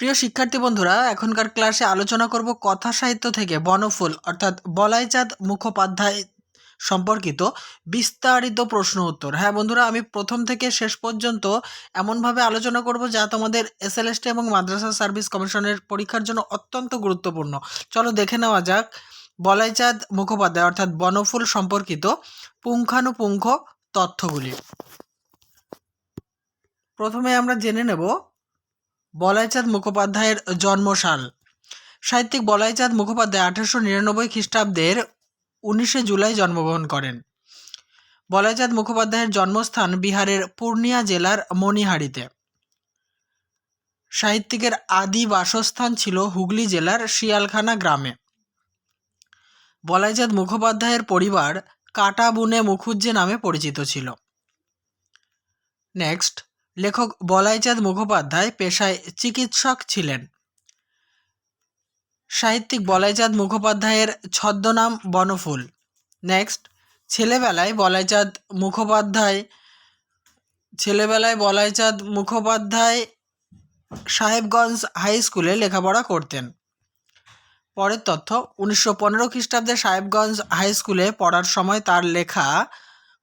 প্রিয় শিক্ষার্থী বন্ধুরা, এখনকার ক্লাসে আলোচনা করব কথা সাহিত্য থেকে বনফুল, অর্থাৎ বলাইচাঁদ মুখোপাধ্যায় সম্পর্কিত বিস্তারিত প্রশ্ন উত্তর। হ্যাঁ বন্ধুরা, আমি প্রথম থেকে শেষ পর্যন্ত এমনভাবে আলোচনা করব যা তোমাদের এসএলএসটি এবং মাদ্রাসা সার্ভিস কমিশনের পরীক্ষার জন্য অত্যন্ত গুরুত্বপূর্ণ। চলো দেখে নেওয়া যাক বলাইচাঁদ মুখোপাধ্যায়, অর্থাৎ বনফুল সম্পর্কিত পুঙ্খানুপুঙ্খ তথ্যগুলি। প্রথমে আমরা জেনে নেব বলাইচাঁদ মুখোপাধ্যায়ের জন্মসাল। সাহিত্যিক বলাইচাঁদ মুখোপাধ্যায় আঠারোশো নিরানব্বই খ্রিস্টাব্দের উনিশে জুলাই জন্মগ্রহণ করেন। বলাইচাঁদ মুখোপাধ্যায়ের জন্মস্থান বিহারের পূর্ণিয়া জেলার মণিহারিতে। সাহিত্যিকের আদি বাসস্থান ছিল হুগলি জেলার শিয়ালখানা গ্রামে। বলাইচাঁদ মুখোপাধ্যায়ের পরিবার কাটা বুনে মুখুজ্জে নামে পরিচিত ছিল। নেক্সট। লেখক বলাইচাঁদ মুখোপাধ্যায় পেশায় চিকিৎসক ছিলেন। সাহিত্যিক বলাইচাঁদ মুখোপাধ্যায়ের ছদ্মনাম বনফুল। নেক্সট, ছেলেবেলায় বলাইচাঁদ মুখোপাধ্যায়, ছেলেবেলায় বলাইচাঁদ মুখোপাধ্যায় সাহেবগঞ্জ হাই স্কুলে লেখাপড়া করতেন। পরের তথ্য, উনিশশো পনেরো খ্রিস্টাব্দে সাহেবগঞ্জ হাই স্কুলে পড়ার সময় তার লেখা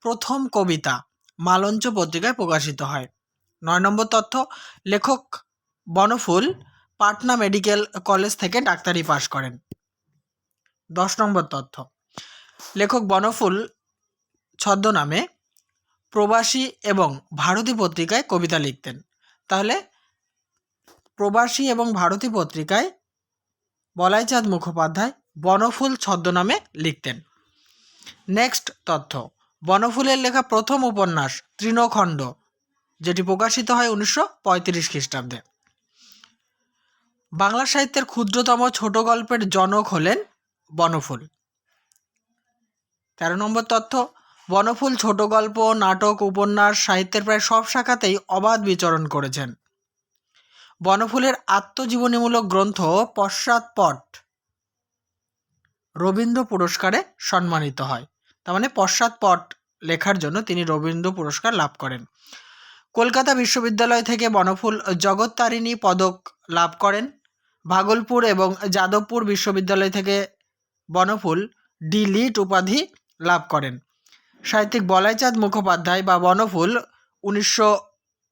প্রথম কবিতা মালঞ্চ পত্রিকায় প্রকাশিত হয়। নয় নম্বর তথ্য, লেখক বনফুল পাটনা মেডিকেল কলেজ থেকে ডাক্তারি পাশ করেন। দশ নম্বর তথ্য, লেখক বনফুল ছদ্মনামে প্রবাসী এবং ভারতী পত্রিকায় কবিতা লিখতেন। তাহলে প্রবাসী এবং ভারতী পত্রিকায় বলাইচাঁদ মুখোপাধ্যায় বনফুল ছদ্মনামে লিখতেন। নেক্সট তথ্য, বনফুলের লেখা প্রথম উপন্যাস তৃণখণ্ড যেটি প্রকাশিত হয় উনিশশো পঁয়ত্রিশ খ্রিস্টাব্দে। বাংলা সাহিত্যের ক্ষুদ্রতম ছোট গল্পের জনক হলেন বনফুল। তেরো নম্বর তথ্য, বনফুল ছোট গল্প, নাটক, উপন্যাস, সাহিত্যের প্রায় সব শাখাতেই অবাধ বিচরণ করেছেন। বনফুলের আত্মজীবনীমূলক গ্রন্থ পশ্চাৎপট রবীন্দ্র পুরস্কারে সম্মানিত হয়। তার মানে পশ্চাৎপট লেখার জন্য তিনি রবীন্দ্র পুরস্কার লাভ করেন। কলকাতা বিশ্ববিদ্যালয় থেকে বনফুল জগত্তারিণী পদক লাভ করেন। ভাগলপুর এবং যাদবপুর বিশ্ববিদ্যালয় থেকে বনফুল ডি লিট উপাধি লাভ করেন। সাহিত্যিক বলাইচাঁদ মুখোপাধ্যায় বা বনফুল উনিশশো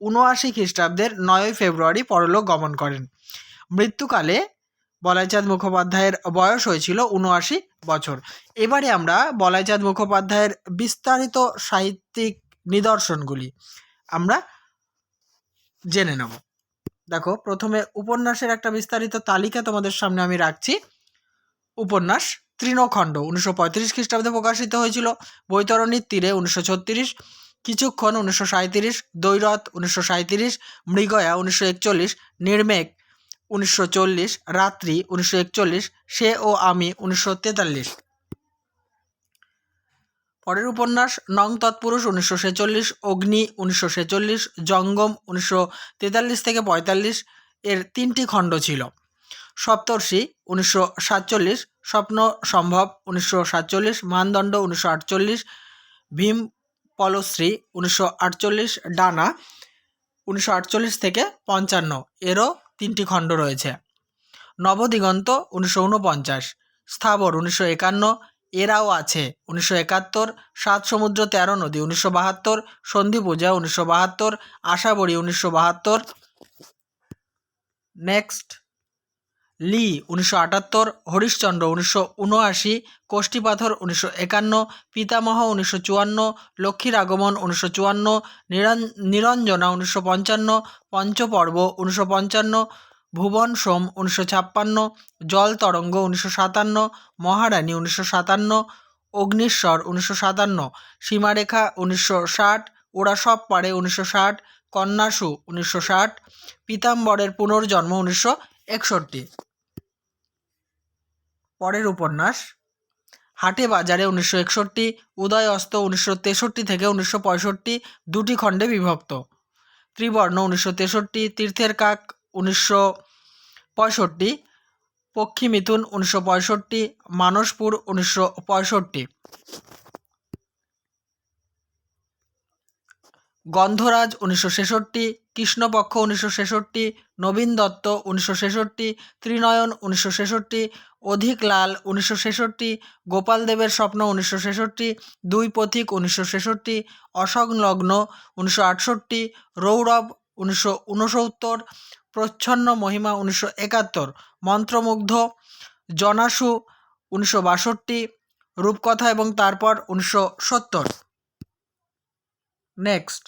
উনআশি খ্রিস্টাব্দের নয়ই ফেব্রুয়ারি পরলোক গমন করেন। মৃত্যুকালে বলাইচাঁদ মুখোপাধ্যায়ের বয়স হয়েছিল উনআশি বছর। এবারে আমরা বলাইচাঁদ মুখোপাধ্যায়ের বিস্তারিত সাহিত্যিক নিদর্শনগুলি। আমরা জেনে নেব। দেখো, প্রথমে উপন্যাসের একটা বিস্তারিত তালিকা তোমাদের সামনে আমি রাখছি। উপন্যাস তৃণখণ্ড, উনিশশো পঁয়ত্রিশ খ্রিস্টাব্দে প্রকাশিত হয়েছিল। বৈতরণীর তীরে, উনিশশো ছত্রিশ। কিছুক্ষণ, উনিশশো সাঁত্রিশ দৈরথ উনিশশো সাঁত্রিশ মৃগয়া, উনিশশো একচল্লিশ। নির্মেক, উনিশশো চল্লিশ। রাত্রি, উনিশশো একচল্লিশ। সে ও আমি, উনিশশো তেতাল্লিশ। পরের উপন্যাস নং তৎপুরুষ উনিশশো ছেচল্লিশ, অগ্নি উনিশশো ছেচল্লিশ, জঙ্গম উনিশশো তেতাল্লিশ থেকে পঁয়তাল্লিশ এর তিনটি খণ্ড ছিল। সপ্তর্ষি উনিশশো সাতচল্লিশ স্বপ্ন সম্ভব উনিশশো সাতচল্লিশ, মানদণ্ড উনিশশো আটচল্লিশ, ভীম পলশ্রী উনিশশো আটচল্লিশ, ডানা উনিশশো আটচল্লিশ থেকে পঞ্চান্ন, এরও তিনটি খণ্ড রয়েছে। নবদিগন্ত উনিশশো উনপঞ্চাশ, স্থাবর উনিশশো একান্ন এরাও আছে। উনিশশো একাত্তর সাত সমুদ্র তেরো নদী, উনিশশো বাহাত্তর সন্ধি পূজা উনিশশো বাহাত্তর, আশাবড়ি, উনিশশো বাহাত্তর, নেক্সট লি, উনিশশো আটাত্তর, হরিশ্চন্দ্র, উনিশশো উনআশি, কোষ্ঠীপাথর, উনিশশো একান্ন, পিতামহ, উনিশশো চুয়ান্ন, লক্ষ্মীর আগমন, উনিশশো চুয়ান্ন নিরঞ্জনা, উনিশশো পঞ্চান্ন, পঞ্চপর্ব, উনিশশো পঞ্চান্ন ভুবন, সোম উনিশশো ছাপ্পান্ন, জল তরঙ্গ উনিশশো সাতান্ন, মহারানী উনিশশো সাতান্ন, অগ্নিশ্বর উনিশশো সাতান্ন, সীমারেখা উনিশশো ষাট, ওরা সব পারে উনিশশো ষাট, কন্যাসু উনিশশো ষাট, পীতাম্বরের পুনর্জন্ম উনিশশো একষট্টি। পরের উপন্যাস, হাটে বাজারে উনিশশো একষট্টি উদয় অস্ত উনিশশো তেষট্টি থেকে উনিশশো পঁয়ষট্টি, দুটি খণ্ডে বিভক্ত। ত্রিবর্ণ উনিশশো তেষট্টি, তীর্থের কাক উনিশশো পঁয়ষট্টি পক্ষী মিথুন উনিশশো পঁয়ষট্টি, মানসপুর উনিশশো পঁয়ষট্টি। গন্ধরাজ উনিশশো ছেষট্টি, কৃষ্ণপক্ষ উনিশশো ছেষট্টি, নবীন দত্ত উনিশশো ছেষট্টি, ত্রিনয়ন উনিশশো ছেষট্টি অধিক লাল উনিশশো ছেষট্টি গোপাল দেবের স্বপ্ন উনিশশো ছেষট্টি দুই পথিক উনিশশো ছেষট্টি, অসংলগ্ন উনিশশো আটষট্টি, রৌরব উনিশশো উনসত্তর প্রচ্ছন্ন মহিমা উনিশশো একাত্তর। মন্ত্রমুগ্ধ জনাসু উনিশশো বাষট্টি, রূপকথা এবং তারপর উনিশশো সত্তর। নেক্সট।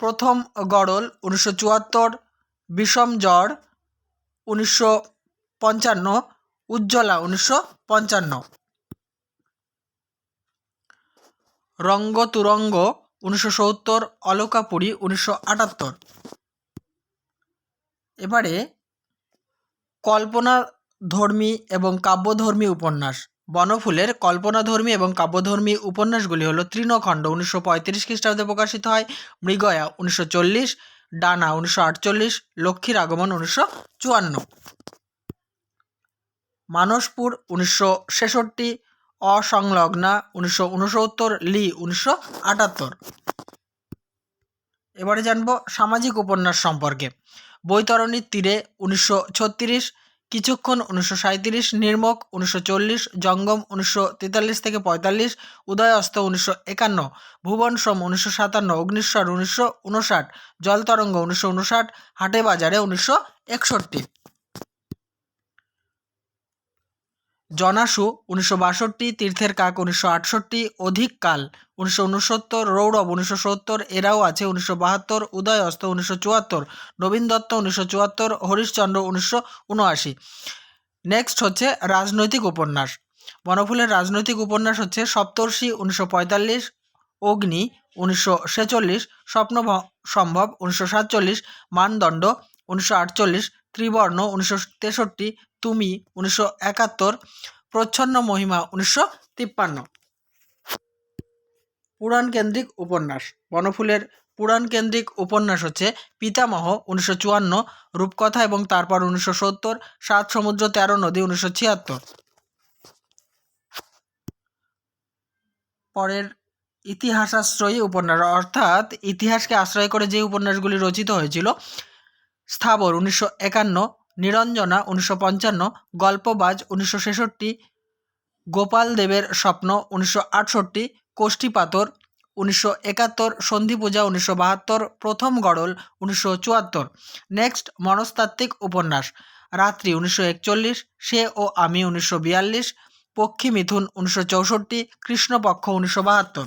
প্রথম গড়ল উনিশশো চুয়াত্তর, বিষম জ্বর উনিশশো পঞ্চান্ন, উজ্জ্বলা উনিশশো পঞ্চান্ন। রঙ্গ তুরঙ্গ উনিশশো সত্তর, অলকাপুরী উনিশশো আটাত্তর। এবারে কল্পনা ধর্মী এবং কাব্যধর্মী উপন্যাস। বনফুলের কল্পনাধর্মী এবং কাব্যধর্মী উপন্যাসগুলি হলো তৃণখণ্ড উনিশশো পঁয়ত্রিশ খ্রিস্টাব্দে প্রকাশিত হয়, মৃগয়া উনিশশো চল্লিশ, ডানা উনিশশো আটচল্লিশ, লক্ষ্মীর আগমন উনিশশো চুয়ান্ন। মানসপুর উনিশশো ছেষট্টি, অসংলগ্না উনিশশো উনসত্তর লি উনিশশো আটাত্তর। এবারে জানব সামাজিক উপন্যাস সম্পর্কে। বৈতরণীর তীরে উনিশশো ছত্রিশ, কিছুক্ষণ উনিশশো সাঁইত্রিশ, নির্মক উনিশশো চল্লিশ, জঙ্গম উনিশশো তেতাল্লিশ থেকে পঁয়তাল্লিশ উদয়স্ত উনিশশো একান্ন, ভুবন সোম উনিশশো সাতান্ন অগ্নিশ্বর উনিশশো উনষাট, জলতরঙ্গ উনিশশো উনষাট হাটে বাজারে উনিশশো একষট্টি। জনাসু উনিশশো বাষট্টি, তীর্থের কাক উনিশশো আটষট্টি, অধিক কাল উনিশশো উনসত্তর, রৌরব উনিশশো সত্তর, এরাও আছে উনিশশো বাহাত্তর উদয় অস্ত উনিশশো চুয়াত্তর, নবীন দত্ত উনিশশো চুয়াত্তর, হরিশচন্দ্র উনিশশো উনআশি। নেক্সট হচ্ছে রাজনৈতিক উপন্যাস। বনফুলের রাজনৈতিক উপন্যাস হচ্ছে সপ্তর্ষি উনিশশো পঁয়তাল্লিশ, অগ্নি উনিশশো ছেচল্লিশ স্বপ্ন সম্ভব উনিশশো সাতচল্লিশ, মানদণ্ড উনিশশো আটচল্লিশ, ত্রিবর্ণ উনিশশো তেষট্টি তুমি উনিশশো একাত্তর, প্রচ্ছন্ন মহিমা উনিশশো তিপ্পান্ন। পুরাণ কেন্দ্রিক উপন্যাস। বনফুলের পুরাণ কেন্দ্রিক উপন্যাস হচ্ছে পিতামহ উনিশশো চুয়ান্ন, রূপকথা এবং তারপর উনিশশো সত্তর, সাত সমুদ্র, তেরো নদী উনিশশো ছিয়াত্তর। পরের ইতিহাসাশ্রয়ী উপন্যাস, অর্থাৎ ইতিহাসকে আশ্রয় করে যে উপন্যাসগুলি রচিত হয়েছিল, স্থাবর উনিশশো একান্ন নিরঞ্জনা উনিশশো পঞ্চান্ন, গল্পবাজ উনিশশো ছেষট্টি গোপাল দেবের স্বপ্ন উনিশশো আটষট্টি কোষ্ঠীপাতর উনিশশো একাত্তর সন্ধি পূজা উনিশশো বাহাত্তর, প্রথম গড়ল উনিশশো চুয়াত্তর। নেক্সট মনস্তাত্ত্বিক উপন্যাস। রাত্রি উনিশশো একচল্লিশ, সে ও আমি উনিশশো বিয়াল্লিশ, পক্ষী মিথুন উনিশশো চৌষট্টি, কৃষ্ণপক্ষ উনিশশো বাহাত্তর।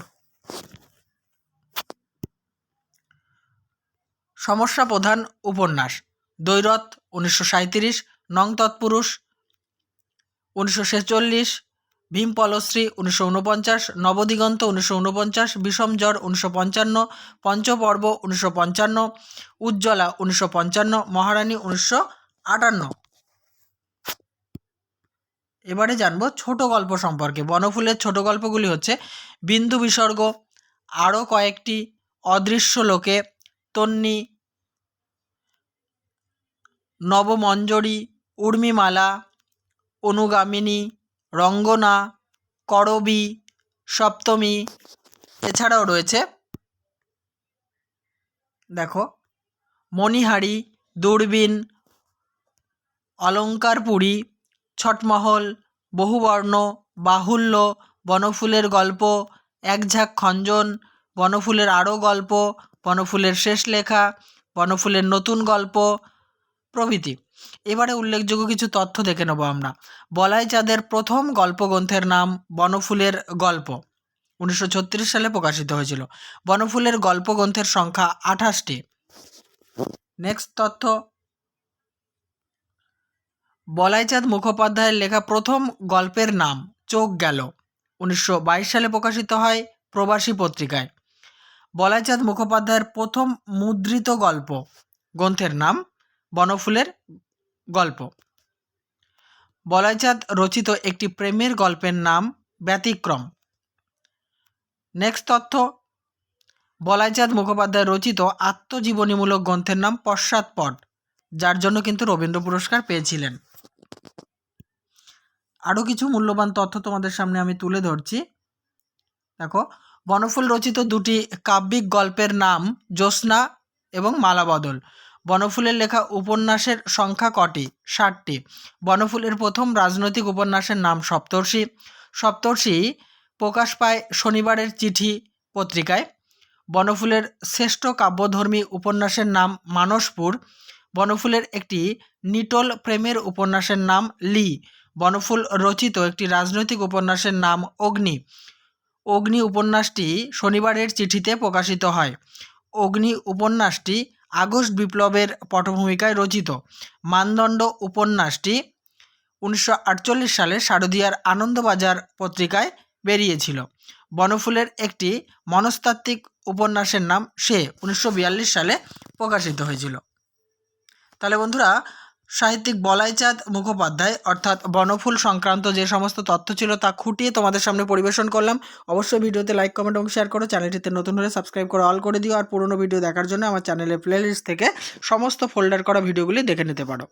সমস্যা প্রধান উপন্যাস। দৈরথ উনিশশো সাঁইত্রিশ, নং তৎপুরুষ। উনিশশো ছেচল্লিশ, ভীম পলশ্রী, উনিশশো উনপঞ্চাশ নবদিগন্ত, উনিশশো উনপঞ্চাশ বিষম জ্বর উনিশশো পঞ্চান্ন, পঞ্চপর্ব, উনিশশো পঞ্চান্ন, উজ্জ্বলা, উনিশশো পঞ্চান্ন, মহারানী, উনিশশো আটান্ন। এবারে জানব ছোট গল্প সম্পর্কে। বনফুলের ছোট গল্পগুলি হচ্ছে, বিন্দু বিসর্গ আরও কয়েকটি, অদৃশ্য লোকে, তন্নি নবমঞ্জরি, উর্মিমালা, অনুগামিনী, রঙ্গনা, করবী, সপ্তমী এছাড়াও রয়েছে। দেখো, মণিহারি, দূরবীন, অলঙ্কারপুরী, ছটমহল, বহুবর্ণ, বাহুল্য, বনফুলের গল্প, একঝাঁক খঞ্জন, বনফুলের আরও গল্প, বনফুলের শেষ লেখা, বনফুলের নতুন গল্প প্রভৃতি। এবারে উল্লেখযোগ্য কিছু তথ্য দেখে নেব আমরা। বলাই চাঁদের প্রথম গল্পগ্রন্থের নাম বনফুলের গল্প। উনিশশো ছত্রিশ সালে প্রকাশিত হয়েছিল। বনফুলের গল্পগ্রন্থের সংখ্যা আঠাশটি। নেক্সট তথ্য। বলাইচাঁদ মুখোপাধ্যায়ের লেখা প্রথম গল্পের নাম চোখ গেল। উনিশশো বাইশ সালে প্রকাশিত হয় প্রবাসী পত্রিকায়। বলাইচাঁদ মুখোপাধ্যায়ের প্রথম মুদ্রিত গল্প। গ্রন্থের নাম বনফুলের গল্প। বলাইচাঁদ রচিত একটি প্রেমের গল্পের নাম ব্যতিক্রম। নেক্সট তথ্য। বলাইচাঁদ মুখোপাধ্যায় রচিত আত্মজীবনীমূলক গ্রন্থের নাম পশ্চাৎপট যার জন্য কিন্তু রবীন্দ্র পুরস্কার পেয়েছিলেন। আরও কিছু মূল্যবান তথ্য তোমাদের সামনে আমি তুলে ধরছি। দেখো, বনফুল রচিত দুটি কাব্যিক গল্পের নাম জ্যোৎস্না এবং মালাবদল। বনফুলের লেখা উপন্যাসের সংখ্যা কটি? ষাটটি বনফুলের প্রথম রাজনৈতিক উপন্যাসের নাম সপ্তর্ষি। সপ্তর্ষি প্রকাশ পায় শনিবারের চিঠি পত্রিকায়। বনফুলের শ্রেষ্ঠ কাব্যধর্মী উপন্যাসের নাম মানসপুর। বনফুলের একটি নিটোল প্রেমের উপন্যাসের নাম লি। বনফুল রচিত একটি রাজনৈতিক উপন্যাসের নাম অগ্নি। অগ্নি উপন্যাসটি শনিবারের চিঠিতে প্রকাশিত হয়। অগ্নি উপন্যাসটি আগস্ট বিপ্লবের পটভূমিকায় রচিত মানদণ্ড উপন্যাসটি উনিশশো আটচল্লিশ সালে শারদীয়ার আনন্দবাজার পত্রিকায় বেরিয়েছিল। বনফুলের একটি মনস্তাত্ত্বিক উপন্যাসের নাম সে, উনিশশো বিয়াল্লিশ সালে প্রকাশিত হয়েছিল। তাহলে বন্ধুরা সাহিত্যিক বলাইচাঁদ মুখোপাধ্যায়, অর্থাৎ বনফুল সংক্রান্ত যে সমস্ত তথ্য ছিল তা খুঁটিয়ে তোমাদের সামনে পরিবেশন করলাম। অবশ্যই ভিডিওতে লাইক কমেন্ট এবং শেয়ার করো। চ্যানেলটিতে নতুন হলে সাবস্ক্রাইব করে অল করে দিও। আর পুরনো ভিডিও দেখার জন্য আমার চ্যানেলের প্লেলিস্ট থেকে সমস্ত ফোল্ডার করা ভিডিওগুলি দেখে নিতে পারো।